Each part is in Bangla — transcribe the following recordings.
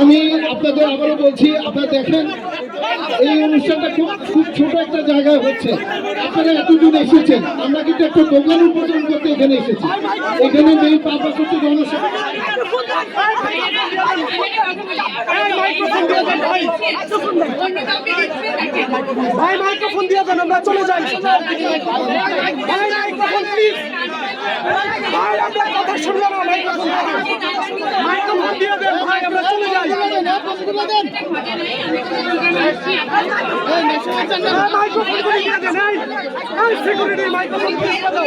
আমি আপনাদের আবারও বলছি, আপনারা দেখেন, এই অনুষ্ঠানটা খুব খুব ছোট একটা জায়গায় হচ্ছে। আপনারা এতদূর এসেছেন, আমরা কিন্তু একটা দোকান উদ্বোধন করতে এখানে এসেছি। এখানে মেইন পারপাস হচ্ছে ভাই মাইক্রোফোন দিয়ে দেন আমরা চলে যাই ভাই মাইক্রোফোন প্লিজ ভাই আমরা কথা শুনলাম না মাইক্রোফোন মাইক্রোফোন দিয়ে দেন ভাই আমরা চলে যাই মাইক্রোফোন করে দিয়ে দেন সিকিউরিটি মাইক্রোফোন দিয়ে দাও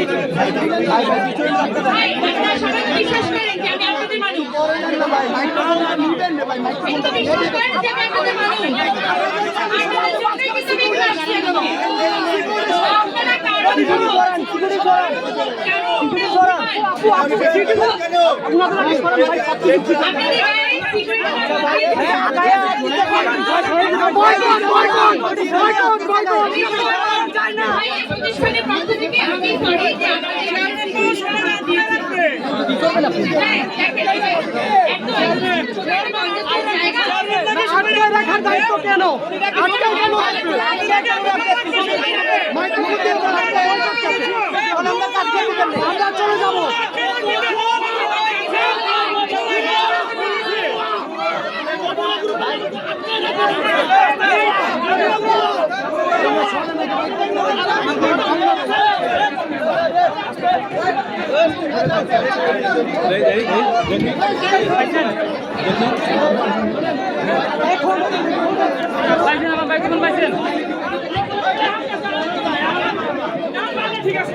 আপনারা রাখার দায়িত্ব কেন? আটকে কেন ঠিক আছে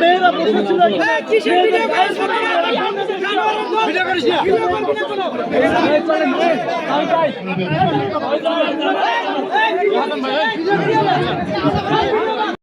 মেয়েরা বসেছিল আপনারা